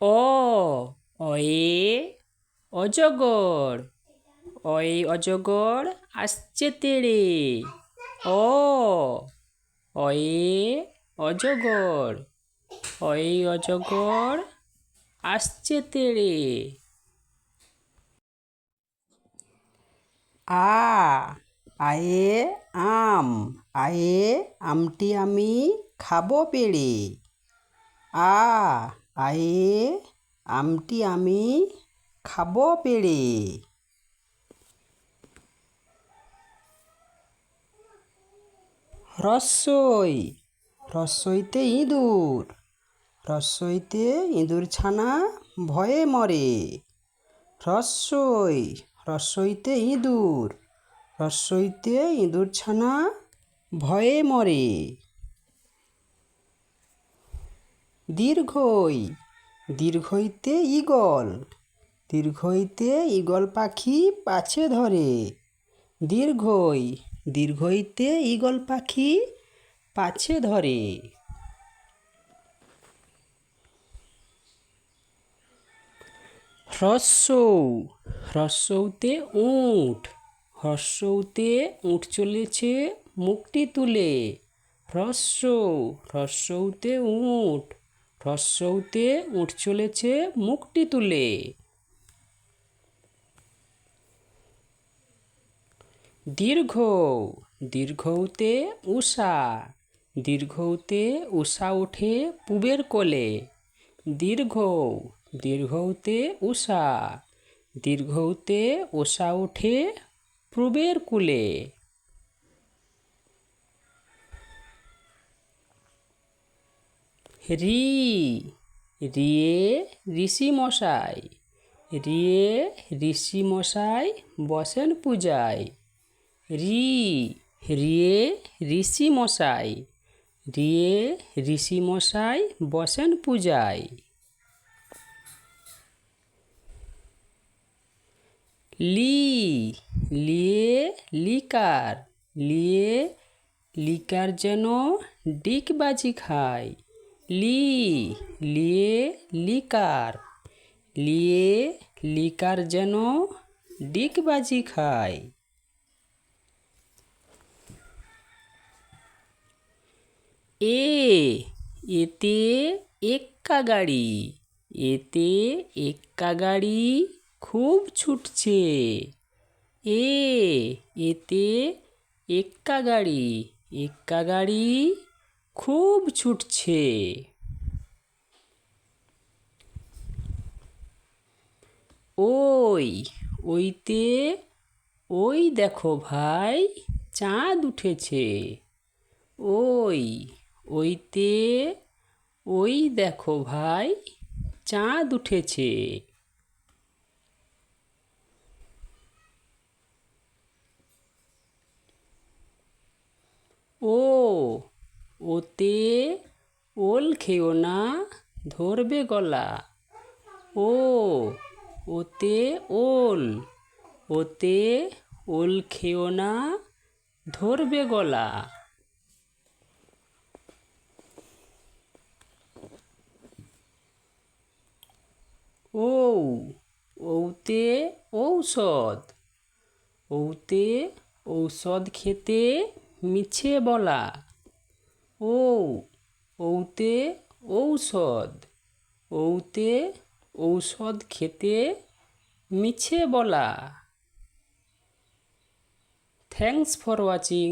অ অয়ে অজগর। অয়ে অজগর, আসছে তেড়ে। অ অয়ে অজগর। অয়ে অজগর, আসছে তেড়ে। আ, আয়ে আম, আয়ে আমটি আমি খাব পেড়ে। আ আয়ে, আমটি আমি খাব পেড়ে। রস্যই রসইতে ইঁদুর। রসইতে ইঁদুর ছানা ভয়ে মরে। রস্যই রসইতে ইঁদুর। রস্যইতে ইঁদুর ছানা ভয়ে মরে। দীর্ঘই, দীর্ঘইতে ঈগল দীর্ঘইতে ঈগল পাখি পাছে ধরে। দীর্ঘই, দীর্ঘইতে ঈগল পাখি পাছে ধরে। হ্রস্বৌ হ্রস্বৌতে উঁট হ্রস্বৌতে উঁট চলেছে মুখটি তুলে। হ্রস্বৌ হ্রস্বৌতে উঁট হ্রস্বৌতে উঠ চলেছে মুখটি তুলে। দীর্ঘ, দীর্ঘৌতে উষা দীর্ঘৌতে উষা ওঠে পুবের কোলে। দীর্ঘ, দীর্ঘৌতে উষা দীর্ঘৌতে উষা ওঠে পূবের কুলে। রি, রিয়ে ঋষি মশাই, রিয়ে ঋষি মশাই বসেন পূজায়। রি, রিয়ে ঋষি মশাই, রিয়ে ঋষি মশাই বসেন পূজায়। লি, লিয়ে লিকার লিয়ে লিকার যেন ডিগবাজি খায়। লি, লিয়ে লিকার। লিয়ে লিকার যেন ডিগবাজি খায়। এ, এতে এক্কা গাড়ি, এতে এক্কা গাড়ি খুব ছুটছে। এ, এতে এক্কা গাড়ি এক্কা গাড়ি খুব ছুটছে। ওই, ওইতে, ওই দেখো ভাই, চাঁদ উঠেছে। ওই, ওইতে, ওই দেখো ভাই, চাঁদ উঠেছে। ও ওতে ওল খেও না, ধরবে গলা। ও, ওতে ওল ওতে ওল খেও না, ধরবে গলা। ও, ওতে ঔষধ ওতে ঔষধ খেতে মিছে বলা। ও ঔতে ঔষধ ঔতে ঔষধ খেতে মিছে বলা। Thanks for watching